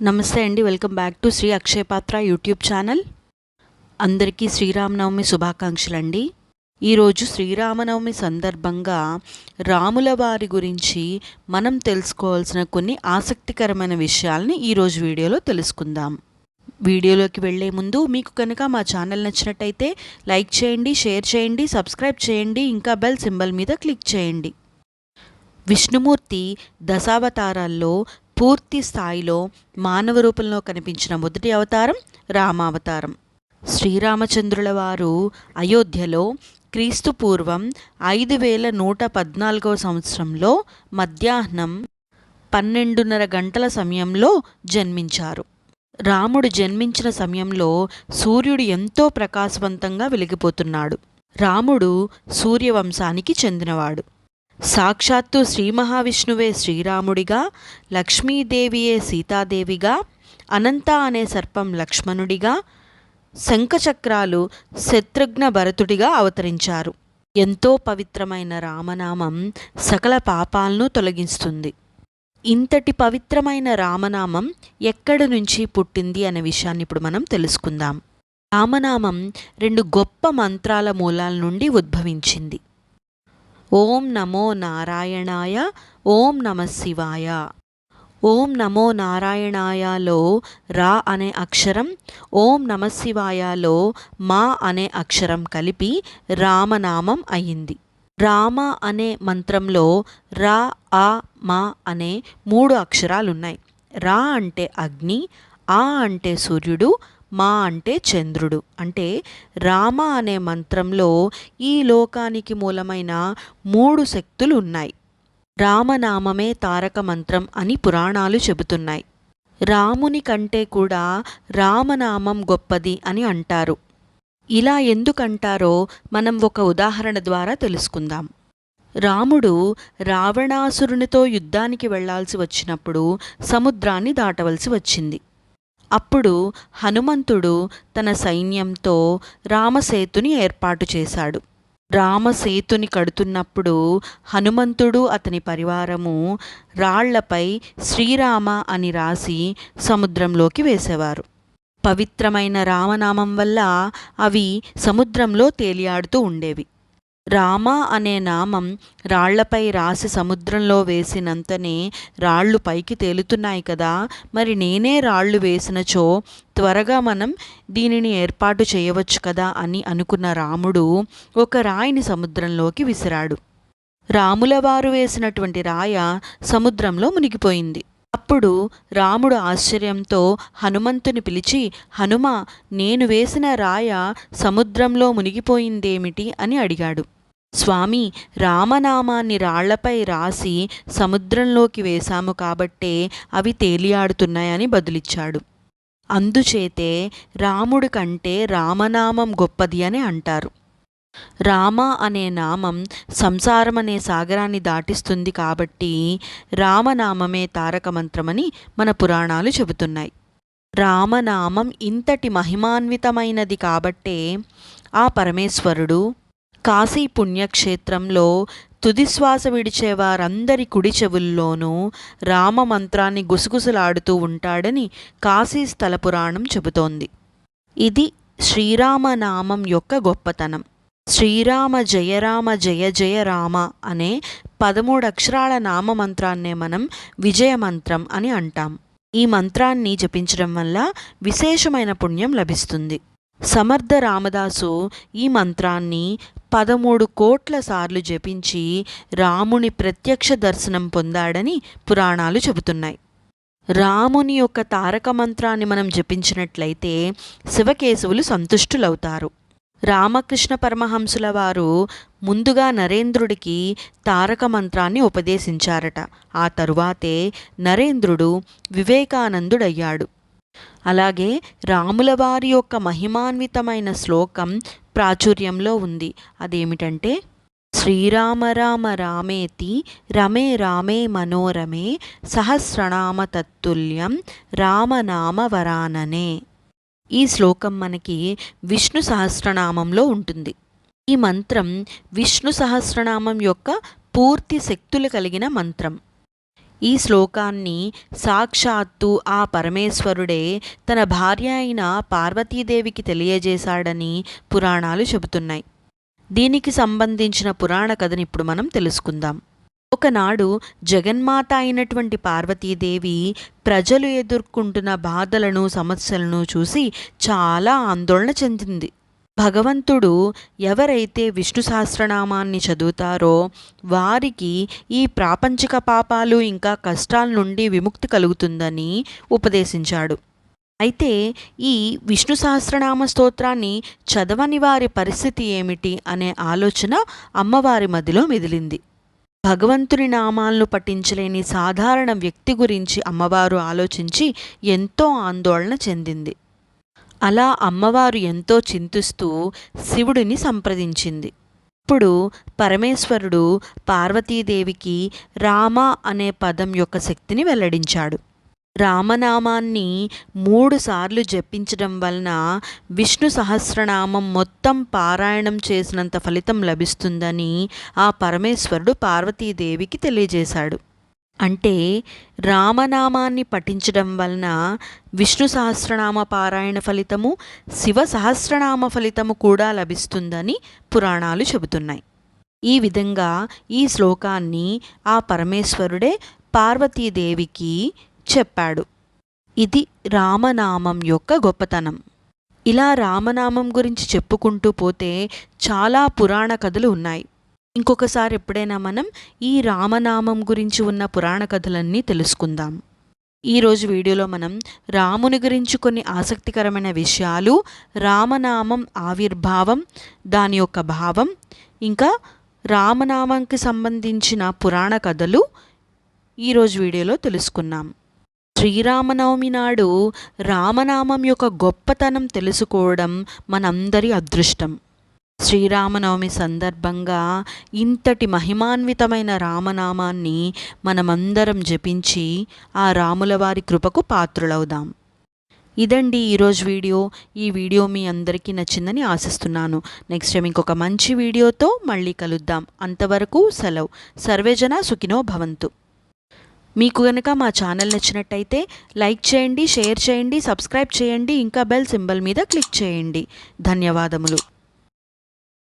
నమస్తే అండి welcome back to Shri Akshaya Patra YouTube channel. అందరికీ శ్రీరామనవమి శుభాకాంక్షలు అండి ఈరోజు శ్రీరామనవమి సందర్భంగా రాముల వారి గురించి మనం తెలుసుకోవాల్సిన కొన్ని ఆసక్తికరమైన విషయాల్ని ఈరోజు వీడియోలో తెలుసుకుందాం. వీడియోలోకి వెళ్ళే ముందు మీకు కనుక మా ఛానల్ నచ్చినట్టయితే లైక్ చేయండి షేర్ చేయండి సబ్స్క్రైబ్ చేయండి ఇంకా బెల్ సింబల్ మీద క్లిక్ చేయండి. విష్ణుమూర్తి దశావతారాల్లో పూర్తి స్థాయిలో మానవ రూపంలో కనిపించిన మొదటి అవతారం రామావతారం. శ్రీరామచంద్రుల వారు అయోధ్యలో క్రీస్తు పూర్వం ఐదు వేల నూట పద్నాలుగవ సంవత్సరంలో మధ్యాహ్నం పన్నెండున్నర గంటల సమయంలో జన్మించారు. రాముడు జన్మించిన సమయంలో సూర్యుడు ఎంతో ప్రకాశవంతంగా వెలిగిపోతున్నాడు. రాముడు సూర్యవంశానికి చెందినవాడు. సాక్షాత్తు శ్రీ మహావిష్ణువే శ్రీరాముడిగా లక్ష్మీదేవియే సీతాదేవిగా అనంత అనే సర్పం లక్ష్మణుడిగా శంఖచక్రాలు శత్రుఘ్న భరతుడిగా అవతరించారు. ఎంతో పవిత్రమైన రామనామం సకల పాపాలను తొలగిస్తుంది. ఇంతటి పవిత్రమైన రామనామం ఎక్కడి నుంచి పుట్టింది అనే విషయాన్ని ఇప్పుడు మనం తెలుసుకుందాం. రామనామం రెండు గొప్ప మంత్రాల మూలాల నుండి ఉద్భవించింది. ఓం నమో నారాయణాయ ఓం నమ శివాయ. ఓం నమో నారాయణాయలో రా అనే అక్షరం ఓం నమ శివాయలో మా అనే అక్షరం కలిపి రామనామం అయింది. రామ అనే మంత్రంలో రా ఆ మా అనే మూడు అక్షరాలున్నాయి. రా అంటే అగ్ని ఆ అంటే సూర్యుడు మా అంటే చంద్రుడు. అంటే రామ అనే మంత్రంలో ఈ లోకానికి మూలమైన మూడు శక్తులు ఉన్నాయి రామనామమే తారక మంత్రం అని పురాణాలు చెబుతున్నాయి. రాముని కంటే కూడా రామనామం గొప్పది అని అంటారు. ఇలా ఎందుకంటారో మనం ఒక ఉదాహరణ ద్వారా తెలుసుకుందాం. రాముడు రావణాసురునితో యుద్ధానికి వెళ్ళాల్సి వచ్చినప్పుడు సముద్రాన్ని దాటవలసి వచ్చింది. అప్పుడు హనుమంతుడు తన సైన్యంతో రామసేతుని ఏర్పాటు చేశాడు. రామసేతుని కడుతున్నప్పుడు హనుమంతుడు అతని పరివారము రాళ్ళపై శ్రీరామ అని రాసి సముద్రంలోకి వేసేవారు. పవిత్రమైన రామనామం వల్ల అవి సముద్రంలో తేలియాడుతూ ఉండేవి. రామ అనే నామం రాళ్ళపై రాసి సముద్రంలో వేసినంతనే రాళ్ళు పైకి తేలుతున్నాయి కదా. మరి నేనే రాళ్ళు వేసినచో త్వరగా మనం దీనిని ఏర్పాటు చేయవచ్చు కదా అని అనుకున్న రాముడు ఒక రాయిని సముద్రంలోకి విసిరాడు. రాములవారు వేసినటువంటి రాయ సముద్రంలో మునిగిపోయింది. అప్పుడు రాముడు ఆశ్చర్యంతో హనుమంతుని పిలిచి హనుమ నేను వేసిన రాయ సముద్రంలో మునిగిపోయిందేమిటి? అని అడిగాడు. స్వామి రామనామాన్ని రాళ్ళపై రాసి సముద్రంలోకి వేశాము కాబట్టే అవి తేలియాడుతున్నాయని బదులిచ్చాడు. అందుచేతే రాముడి కంటే రామనామం గొప్పది అని అంటారు. రామ అనే నామం సంసారం అనే సాగరాన్ని దాటిస్తుంది కాబట్టి రామనామమే తారక మంత్రమని మన పురాణాలు చెబుతున్నాయి. రామనామం ఇంతటి మహిమాన్వితమైనది కాబట్టే ఆ పరమేశ్వరుడు కాశీ పుణ్యక్షేత్రంలో తుదిశ్వాస విడిచే వారందరి కుడి చెవుల్లోనూ రామ మంత్రాన్ని గుసగుసలాడుతూ ఉంటాడని కాశీ స్థల పురాణం చెబుతోంది. ఇది శ్రీరామనామం యొక్క గొప్పతనం. శ్రీరామ జయరామ జయ జయ రామ అనే పదమూడు అక్షరాల నామ మంత్రాన్నే మనం విజయ మంత్రం అని అంటాం. ఈ మంత్రాన్ని జపించడం వల్ల విశేషమైన పుణ్యం లభిస్తుంది. సమర్థ రామదాసు ఈ మంత్రాన్ని పదమూడు కోట్ల సార్లు జపించి రాముని ప్రత్యక్ష దర్శనం పొందాడని పురాణాలు చెబుతున్నాయి. రాముని యొక్క తారక మంత్రాన్ని మనం జపించినట్లయితే శివకేశవులు సంతుష్టులవుతారు. రామకృష్ణ పరమహంసుల వారు ముందుగా నరేంద్రుడికి తారక మంత్రాన్ని ఉపదేశించారట. ఆ తరువాతే నరేంద్రుడు వివేకానందుడయ్యాడు. అలాగే రాముల వారి యొక్క మహిమాన్వితమైన శ్లోకం ప్రాచుర్యంలో ఉంది. అదేమిటంటే శ్రీరామ రామ రామేతి రమే రామే మనోరమే సహస్రనామ తత్తుల్యం రామనామ వరాననే. ఈ శ్లోకం మనకి విష్ణు సహస్రనామంలో ఉంటుంది. ఈ మంత్రం విష్ణు సహస్రనామం యొక్క పూర్తి శక్తులు కలిగిన మంత్రం. ఈ శ్లోకాన్ని సాక్షాత్తు ఆ పరమేశ్వరుడే తన భార్య అయిన పార్వతీదేవికి తెలియజేశాడని పురాణాలు చెబుతున్నాయి. దీనికి సంబంధించిన పురాణ కథని ఇప్పుడు మనం తెలుసుకుందాం. ఒకనాడు జగన్మాత అయినటువంటి పార్వతీదేవి ప్రజలు ఎదుర్కొంటున్న బాధలను సమస్యలను చూసి చాలా ఆందోళన చెందింది. భగవంతుడు ఎవరైతే విష్ణు సహస్రనామాన్ని చదువుతారో వారికి ఈ ప్రాపంచిక పాపాలు ఇంకా కష్టాల నుండి విముక్తి కలుగుతుందని ఉపదేశించాడు. అయితే ఈ విష్ణు సహస్రనామ స్తోత్రాన్ని చదవని వారి పరిస్థితి ఏమిటి అనే ఆలోచన అమ్మవారి మదిలో మెదిలింది. భగవంతుని నామాలను పఠించలేని సాధారణ వ్యక్తి గురించి అమ్మవారు ఆలోచించి ఎంతో ఆందోళన చెందింది. అలా అమ్మవారు ఎంతో చింతిస్తూ శివుడిని సంప్రదించింది. ఇప్పుడు పరమేశ్వరుడు పార్వతీదేవికి రామ అనే పదం యొక్క శక్తిని వెల్లడించాడు. రామనామాన్ని మూడుసార్లు జపించడం వలన విష్ణు సహస్రనామం మొత్తం పారాయణం చేసినంత ఫలితం లభిస్తుందని ఆ పరమేశ్వరుడు పార్వతీదేవికి తెలియజేశాడు. అంటే రామనామాన్ని పఠించడం వలన విష్ణు సహస్రనామ పారాయణ ఫలితము శివ సహస్రనామ ఫలితము కూడా లభిస్తుందని పురాణాలు చెబుతున్నాయి. ఈ విధంగా ఈ శ్లోకాన్ని ఆ పరమేశ్వరుడే పార్వతీదేవికి చెప్పాడు. ఇది రామనామం యొక్క గొప్పతనం. ఇలా రామనామం గురించి చెప్పుకుంటూ పోతే చాలా పురాణ కథలు ఉన్నాయి. ఇంకొకసారి ఎప్పుడైనా మనం ఈ రామనామం గురించి ఉన్న పురాణ కథలన్నీ తెలుసుకుందాం. ఈరోజు వీడియోలో మనం రాముని గురించి కొన్ని ఆసక్తికరమైన విషయాలు రామనామం ఆవిర్భావం దాని యొక్క భావం ఇంకా రామనామంకి సంబంధించిన పురాణ కథలు ఈరోజు వీడియోలో తెలుసుకున్నాం శ్రీరామనవమి నాడు రామనామం యొక్క గొప్పతనం తెలుసుకోవడం మనందరి అదృష్టం. శ్రీరామనవమి సందర్భంగా ఇంతటి మహిమాన్వితమైన రామనామాన్ని మనమందరం జపించి ఆ రాముల వారి కృపకు పాత్రులవుదాం. ఇదండి ఈరోజు వీడియో. ఈ వీడియో మీ అందరికీ నచ్చిందని ఆశిస్తున్నాను. నెక్స్ట్ టైం ఇంకొక మంచి వీడియోతో మళ్ళీ కలుద్దాం. అంతవరకు సెలవు. సర్వేజన సుఖినో భవంతు. మీకు కనుక మా ఛానల్ నచ్చినట్టయితే లైక్ చేయండి షేర్ చేయండి సబ్స్క్రైబ్ చేయండి ఇంకా బెల్ సింబల్ మీద క్లిక్ చేయండి. ధన్యవాదములు.